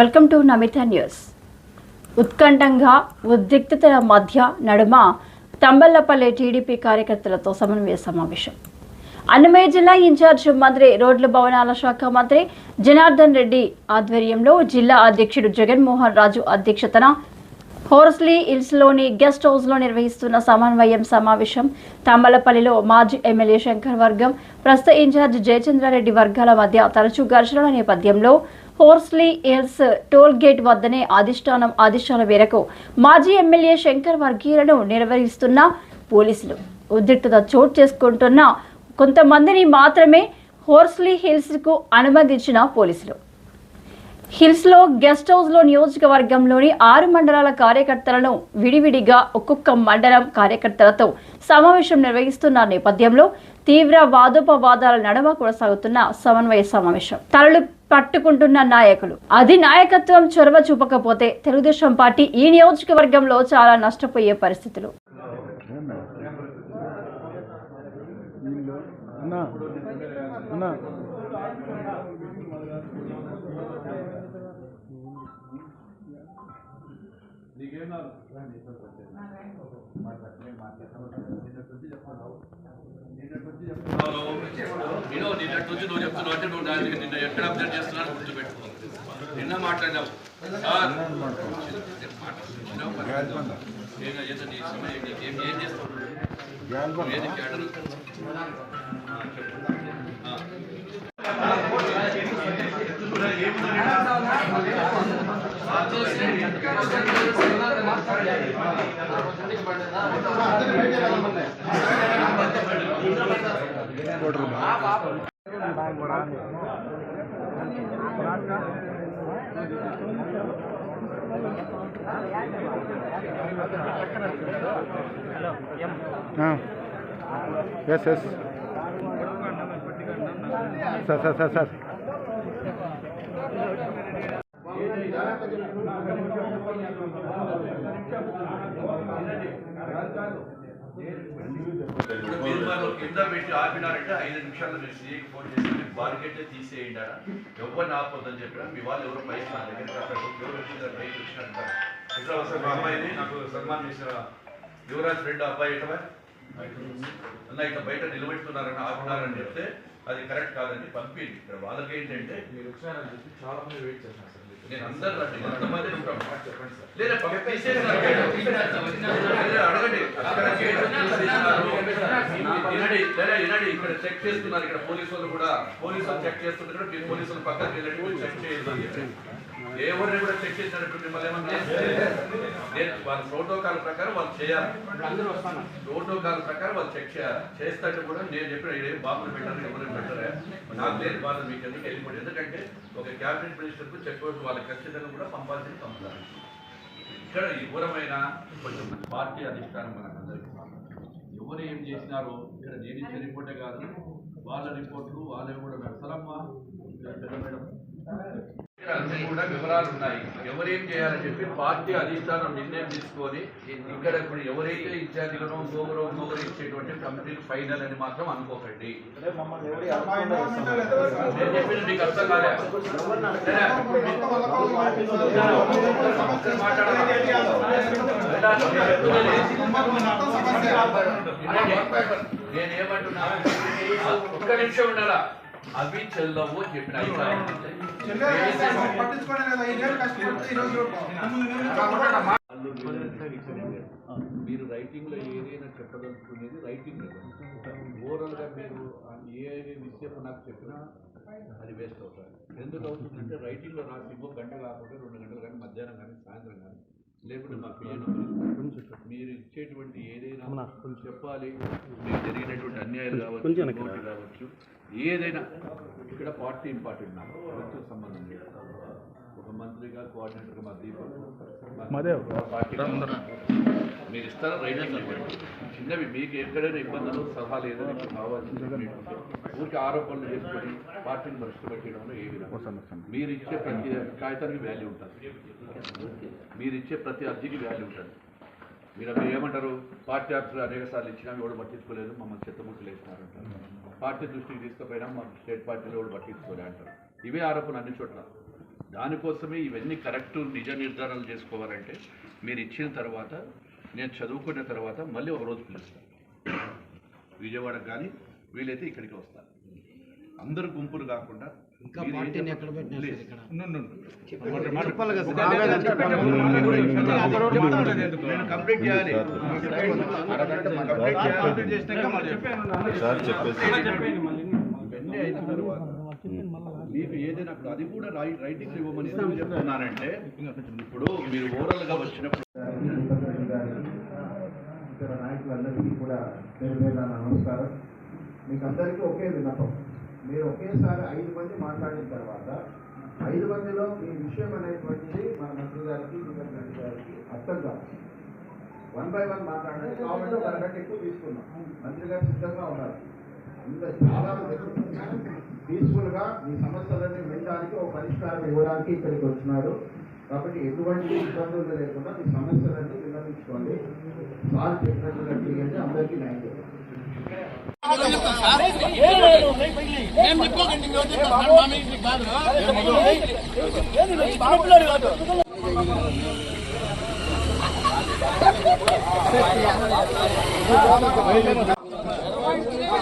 Welcome to Namitha news. ఉత్కంఠంగా ఉద్రిక్తతల మధ్య నడుమ తంబళ్ళపల్లి టీడీపీ కార్యకర్తలతో సమన్వయ సమావేశం. అన్నమయ్య జిల్లా ఇన్ఛార్జ్ మంత్రి రోడ్ల భవనాల శాఖ మంత్రి జనార్దన్ రెడ్డి ఆధ్వర్యంలో జిల్లా అధ్యక్షుడు జగన్మోహన్ రాజు అధ్యక్షతన హోర్స్లీ హిల్స్లోని గెస్ట్ హౌస్లో నిర్వహిస్తున్న సమన్వయం సమావేశం తంబలపల్లిలో మాజీ ఎమ్మెల్యే శంకర్ వర్గం ప్రస్తుత ఇన్ఛార్జ్ జయచంద్రారెడ్డి వర్గాల మధ్య తరచూ ఘర్షణల నేపథ్యంలో హోర్స్లీ హిల్స్ టోల్ గేట్ వద్దనే అధిష్టానం ఆదేశాల మేరకు మాజీ ఎమ్మెల్యే శంకర్ వర్గీయులను నిర్వహిస్తున్న పోలీసులు ఉద్రిక్తత చోటు చేసుకుంటున్న కొంతమందిని మాత్రమే హోర్స్లీ హిల్స్కు అనుమతించిన పోలీసులు. హిల్స్లో గెస్ట్ హౌస్లో నియోజకవర్గంలోని ఆరు మండలాల కార్యకర్తలను విడివిడిగా ఒక్కొక్క మండలం కార్యకర్తలతో సమావేశం నిర్వహిస్తున్న నేపథ్యంలో తీవ్ర వాదోపవాదాల నడుమ కొనసాగుతున్న సమన్వయ సమావేశం. తరలు పట్టుకుంటున్న నాయకులు. అది నాయకత్వం చొరవ చూపకపోతే తెలుగుదేశం పార్టీ ఈ నియోజకవర్గంలో చాలా నష్టపోయే పరిస్థితులు. వీళ్ళు నేను నిన్నటి నుంచి నువ్వు చెప్తున్నావు అంటే నువ్వు దానికి నిన్న ఎక్కడ అబ్జర్వ్ గుర్తుపెట్టుకో. నిన్న మాట్లాడినావు. సార్ ఏదో నీ సమయం ఏం ఏం చేస్తావు? Yes yes sir sir sir sir ఇప్పుడు మీరు కింద పెట్టి ఆపినారంటే ఐదు నిమిషాలు మీరు సీఏకి ఫోన్ చేసి బార్గెట్లే తీసేయండి ఎవరిని ఆపొద్దని చెప్పినా మీ వాళ్ళు ఎవరో పైకి నా దగ్గరికి ఎవరు వచ్చిందని పైకి వచ్చినట్టారు ఇట్లా మా అమ్మాయిని? నాకు సన్మానం చేసిన యువరాజ్ ఫ్రెండ్ అబ్బాయి ఇటవా అన్న ఇట్లా బయట నిలబెట్టుకున్నారని ఆపినారని చెప్తే అది కరెక్ట్ కాదని పంపింది. ఇక్కడ వాళ్ళకి ఏంటంటే మీరు వచ్చినారని చెప్పి చాలా మంది వెయిట్ చేస్తున్నారు నేను అందరు ఎంతమంది ఉంటాం. లేదా లేదా అడగండి. చెక్ చేస్తున్నారు ఇక్కడ పోలీసు వాళ్ళు కూడా. పోలీసు వాళ్ళు చెక్ చేస్తున్నారు మీరు పోలీసులు పక్కకి వెళ్ళండి మీరు చెక్ చేయాలి ఎవరిని కూడా చెక్ చేసినట్టు మిమ్మల్ని ఏమన్నా నేను వాళ్ళ ప్రోటోకాల్ ప్రకారం వాళ్ళు చేయాలి. ప్రోటోకాల్ ప్రకారం వాళ్ళు చెక్ చేయాలి. చేస్తాంటే కూడా నేను చెప్పిన ఏం బాబులు పెట్టారు ఎవరు పెట్టారా? నాకు లేదు బాధ మీకు ఎందుకు వెళ్ళిపోయి ఎందుకంటే ఒక క్యాబినెట్ మినిస్టర్కు చెక్ పోస్ట్ వాళ్ళకి ఖచ్చితంగా కూడా పంపాల్సింది పంపుతారు ఇక్కడ ఎవరమైనా కొంచెం పార్టీ అధిష్టానం మనకు అందరికీ ఎవరు ఏం చేసినారో ఇక్కడ నేను ఇచ్చే రిపోర్టే కాదు వాళ్ళ రిపోర్ట్లు వాళ్ళే కూడా నడసలమ్మా అన్ని కూడా వివరాలు ఉన్నాయి ఎవరేం చేయాలని చెప్పి పార్టీ అధిష్టానం నిర్ణయం తీసుకొని ఇక్కడ ఇప్పుడు ఎవరైతే ఇన్ఛార్జిగానో ఇంకొకరు ఇంకొకరు ఇచ్చేటువంటి కంపెనీకి ఫైనల్ అని మాత్రం అనుకోకండి నేను చెప్పింది మీకు అర్థం నేనేమంటున్నా? ఒక్క నిమిషం ఉండాలా? అవి చెల్లవు అని చెప్పిన మీరు రైటింగ్లో ఏదైనా చెప్పదలుచుకునేది రైటింగ్ ఓవరాల్గా మీరు ఏ విషయం నాకు చెప్పినా అది వేస్ట్ అవుతుంది ఎందుకు అవుతుందంటే రైటింగ్లో రాసి ఇంకో గంట కాకుండా రెండు గంటలు కానీ మధ్యాహ్నం కానీ సాయంత్రం కానీ. లేకుంటే మా పిఎన్ మీరు ఇచ్చేటువంటి ఏదైనా చెప్పాలి మీకు జరిగినటువంటి అన్యాయాలు కావచ్చు కావచ్చు ఏదైనా. ఇక్కడ పార్టీ ఇంపార్టెంట్ నాకు సంబంధం లేదు. ఒక మంత్రిగా కోఆర్డినేటర్గా మా. పార్టీ మీరు ఇస్తారా? ఇవ్వండి. చిన్నవి మీకు ఎక్కడైనా ఇబ్బందులు సలహాలు ఏదైనా మీకు కావాల్సింది ఊరికి ఆరోపణలు చేసుకొని పార్టీని భ్రష్టు పెట్టడంలో ఏ విధంగా? మీరు ఇచ్చే ప్రతి కాగితానికి వాల్యూ ఉంటుంది. మీరు ఇచ్చే ప్రతి అర్జీకి వాల్యూ ఉంటుంది. మీరు అక్కడ ఏమంటారు? పార్టీ ఆఫీసులు అనేక సార్లు ఇచ్చినా ఎవడు పట్టించుకోలేదు మమ్మల్ని చెత్తముక్కలు వేసినారు అంటారు. పార్టీ దృష్టికి తీసుకుపోయినా మా స్టేట్ పార్టీలో ఎవడు పట్టించుకోలే అంటారు. ఇవే ఆరోపణలు అన్ని చోట్ల. దానికోసమే ఇవన్నీ కరెక్ట్ నిజ నిర్ధారణలు చేసుకోవాలంటే మీరు ఇచ్చిన తర్వాత నేను చదువుకున్న తర్వాత మళ్ళీ ఒక రోజు పిలుస్తాను విజయవాడకు కానీ వీలైతే ఇక్కడికి వస్తాను అందరు గుంపులు కాకుండా ఇంకా పార్టీని ఎక్కడ నేను కంప్లీట్ చేయాలి కంప్లీట్ చేసినాక మళ్ళీ చెప్తాను. సార్ చెప్పేసి ఇవన్నీ అయిన తర్వాత మీకు ఏదైనా అది కూడా రైటింగ్ ఇవ్వమని ఎందుకు చెప్తున్నానంటే ఇప్పుడు మీరు ఓవరాల్గా వచ్చినప్పుడు ఇతర నాయకులందరికీ కూడా పేరు పేరు నమస్కారం. మీకు అందరికీ ఒకే విన్నపం. మీరు ఒకేసారి ఐదు మంది మాట్లాడిన తర్వాత ఐదు మందిలో ఈ విషయం అనేటువంటిది మన మంత్రి గారికి గారికి అర్థం కాదు వన్ బై వన్ మాట్లాడండి. కాబట్టి ఒక అరగంట ఎక్కువ తీసుకున్నాం మంత్రి గారు సిద్ధంగా ఉన్నారు. ఇంకా చాలా పీస్ఫుల్గా మీ సమస్యలన్నీ వినడానికి ఒక పరిష్కారం ఇవ్వడానికి ఇక్కడికి వచ్చినారు కాబట్టి ఎటువంటి ఇబ్బందులు లేకుండా మీ సమస్యలన్నీ విన్నవించుకోండి. సార్ చెప్పినట్టుగా చేయండి అందరికీ న్యాయం చేయండి.